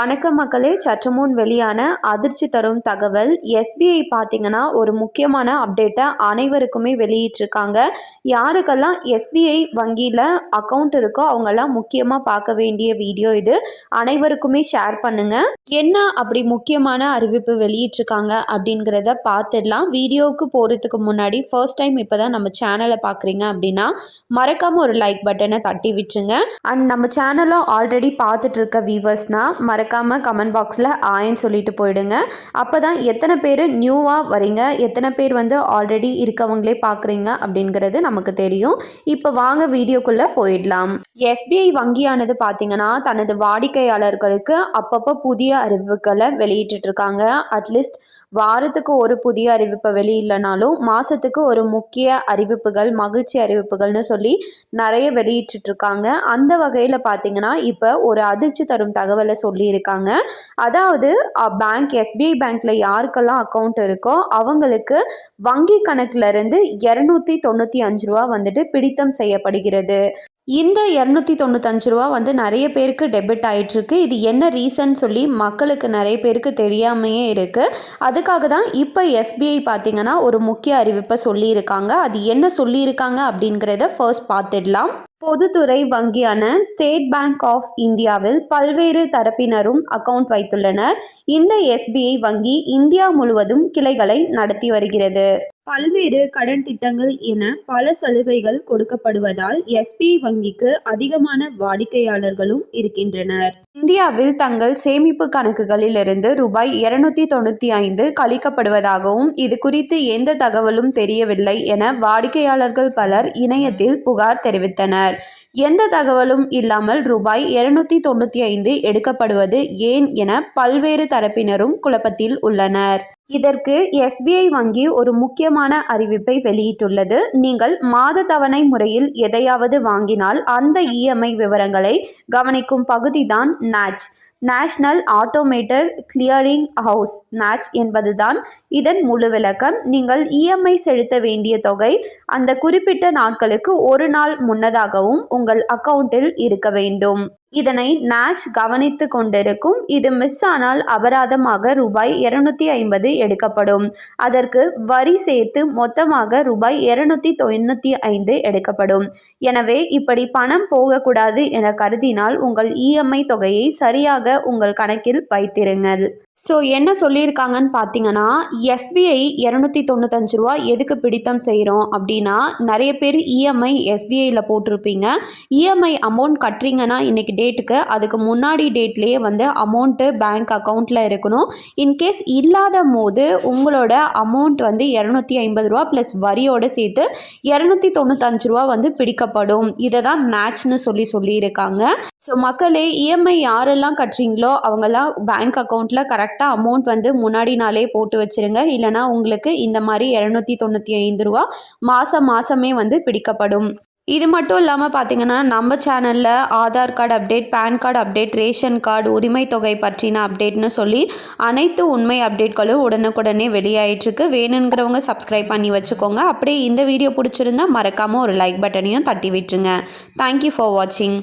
வணக்கம் மக்களே. சற்று முன் வெளியான அதிர்ச்சி தரும் தகவல். எஸ்பிஐ பார்த்தீங்கன்னா ஒரு முக்கியமான அப்டேட்டை அனைவருக்குமே வெளியிட்டிருக்காங்க. யாருக்கெல்லாம் எஸ்பிஐ வங்கியில் அக்கௌண்ட் இருக்கோ அவங்கெல்லாம் முக்கியமாக பார்க்க வேண்டிய வீடியோ இது. அனைவருக்குமே ஷேர் பண்ணுங்க. என்ன அப்படி முக்கியமான அறிவிப்பு வெளியிட்டிருக்காங்க அப்படிங்கிறத பார்த்துடலாம். வீடியோவுக்கு போகிறதுக்கு முன்னாடி ஃபர்ஸ்ட் டைம் இப்போ தான் நம்ம சேனலை பார்க்குறீங்க அப்படின்னா மறக்காமல் ஒரு லைக் பட்டனை தட்டி விட்டுருங்க. அண்ட் நம்ம சேனலை ஆல்ரெடி பார்த்துட்டு இருக்க வியூவர்ஸ்னால் மறக்காமல் கமெண்ட் பாக்ஸில் ஆயின்னு சொல்லிட்டு போயிடுங்க. அப்போ தான் எத்தனை பேர் நியூவாக வரீங்க எத்தனை பேர் வந்து ஆல்ரெடி இருக்கவங்களே பார்க்குறீங்க அப்படிங்கிறது நமக்கு தெரியும். இப்போ வாங்க வீடியோக்குள்ளே போயிடலாம். எஸ்பிஐ வங்கியானது பார்த்தீங்கன்னா தனது வாடிக்கையாளர்களுக்கு அப்பப்போ புதிய அறிவிப்புகளை வெளியிட்டு இருக்காங்க. அட்லீஸ்ட் வாரத்துக்கு ஒரு புதிய அறிவிப்பை வெளியிடலனாலும் மாதத்துக்கு ஒரு முக்கிய அறிவிப்புகள் மகிழ்ச்சி அறிவிப்புகள்னு சொல்லி நிறைய வெளியிட்டுருக்காங்க. அந்த வகையில் பார்த்தீங்கன்னா இப்போ ஒரு அதிர்ச்சி தரும் தகவலை சொல்லியிருக்காங்க. அதாவது பேங்க் எஸ்பிஐ பேங்க்கில் யாருக்கெல்லாம் அக்கௌண்ட் இருக்கோ அவங்களுக்கு வங்கி கணக்கிலிருந்து இரநூத்தி தொண்ணூற்றி அஞ்சு ரூபா வந்துட்டு பிடித்தம் செய்யப்படுகிறது. இந்த இரநூத்தி தொண்ணூத்தஞ்சு ரூபா வந்து நிறைய பேருக்கு டெபிட் ஆயிட்டிருக்கு. இது என்ன ரீசன் சொல்லி மக்களுக்கு நிறைய பேருக்கு தெரியாமையே இருக்குது அதுக்காக தான் இப்போ எஸ்பிஐ பார்த்தீங்கன்னா ஒரு முக்கிய அறிவிப்பை சொல்லியிருக்காங்க. அது என்ன சொல்லியிருக்காங்க அப்படிங்கிறத ஃபர்ஸ்ட் பார்த்துடலாம். பொதுத்துறை வங்கியான ஸ்டேட் பேங்க் ஆஃப் இந்தியாவில் பல்வேறு தரப்பினரும் அக்கவுண்ட் வைத்துள்ளனர். இந்த எஸ்பிஐ வங்கி இந்தியா முழுவதும் கிளைகளை நடத்தி வருகிறது. பல்வேறு கடன் திட்டங்கள் என பல சலுகைகள் கொடுக்கப்படுவதால் எஸ்பி வங்கிக்கு அதிகமான வாடிக்கையாளர்களும் இருக்கின்றனர். இந்தியாவில் தங்கள் சேமிப்பு கணக்குகளில் இருந்து ரூபாய் இருநூத்தி தொண்ணூற்றி ஐந்து கழிக்கப்படுவதாகவும் இது குறித்து எந்த தகவலும் தெரியவில்லை என வாடிக்கையாளர்கள் பலர் இணையத்தில் புகார் தெரிவித்தனர். எந்த தகவலும் இல்லாமல் ரூபாய் இருநூத்தி தொண்ணூற்றி ஐந்து எடுக்கப்படுவது ஏன் என பல்வேறு தரப்பினரும் குழப்பத்தில் உள்ளனர். இதற்கு எஸ்பிஐ வங்கி ஒரு முக்கியமான அறிவிப்பை வெளியிட்டுள்ளது. நீங்கள் மாத தவணை முறையில் எதையாவது வாங்கினால் அந்த இஎம்ஐ விவரங்களை கவனிக்கும் பகுதிதான் NACH national automated clearing house NACH என்பதுதான் இதன் முழு விளக்கம். நீங்கள் இஎம்ஐ செலுத்த வேண்டிய தொகை அந்த குறிப்பிட்ட நாட்களுக்கு ஒரு நாள் முன்னதாகவும் உங்கள் அக்கவுண்டில் இருக்க வேண்டும். இதனை நாஷ் கவனித்து கொண்டிருக்கும். இது மிஸ் ஆனால் அபராதமாக ரூபாய் இருநூத்தி ஐம்பது எடுக்கப்படும். அதற்கு வரி சேர்த்து மொத்தமாக ரூபாய் இருநூத்தி தொண்ணூற்றி ஐந்து எடுக்கப்படும். எனவே இப்படி பணம் போகக்கூடாது என கருதினால் உங்கள் இஎம்ஐ தொகையை சரியாக உங்கள் கணக்கில் வைத்திருங்கள். ஸோ என்ன சொல்லியிருக்காங்கன்னு பார்த்தீங்கன்னா எஸ்பிஐ இரநூத்தி தொண்ணூத்தஞ்சு ரூபா எதுக்கு பிடித்தம் செய்கிறோம் அப்படின்னா நிறைய பேர் இஎம்ஐ எஸ்பிஐயில் போட்டிருப்பீங்க. இஎம்ஐ அமௌண்ட் கட்டுறீங்கன்னா இன்றைக்கி டேட்டுக்கு அதுக்கு முன்னாடி டேட்லேயே வந்து அமௌண்ட்டு பேங்க் அக்கௌண்ட்டில் இருக்கணும். இன்கேஸ் இல்லாத போது உங்களோட அமௌண்ட் வந்து இரநூத்தி ஐம்பது ரூபா ப்ளஸ் வரியோடு சேர்த்து இரநூத்தி தொண்ணூத்தஞ்சு ரூபா வந்து பிடிக்கப்படும். இதை தான் மேட்ச்னு சொல்லி சொல்லியிருக்காங்க. ஸோ மக்களே இஎம்ஐ யாரெல்லாம் கட்டுறீங்களோ அவங்கெல்லாம் பேங்க் அக்கௌண்ட்டில் கரெக்டாக அமௌண்ட் வந்து முன்னாடி நாளே போட்டு வச்சுருங்க. இல்லைனா உங்களுக்கு இந்த மாதிரி இரநூத்தி தொண்ணூற்றி ஐந்து ரூபா மாதம் மாதமே வந்து பிடிக்கப்படும். இது மட்டும் இல்லாமல் பார்த்தீங்கன்னா நம்ம சேனலில் Aadhaar card update PAN card update ration card உரிமை தொகை பற்றின அப்டேட்னு சொல்லி அனைத்து உண்மை அப்டேட்களும் உடனுக்குடனே வெளியாயிட்ருக்கு வேணுங்கிறவங்க சப்ஸ்கிரைப் பண்ணி வச்சுக்கோங்க. அப்படியே இந்த வீடியோ பிடிச்சிருந்தா மறக்காமல் ஒரு லைக் பட்டனையும் தட்டி விட்டுருங்க. தேங்க்யூ ஃபார் வாட்சிங்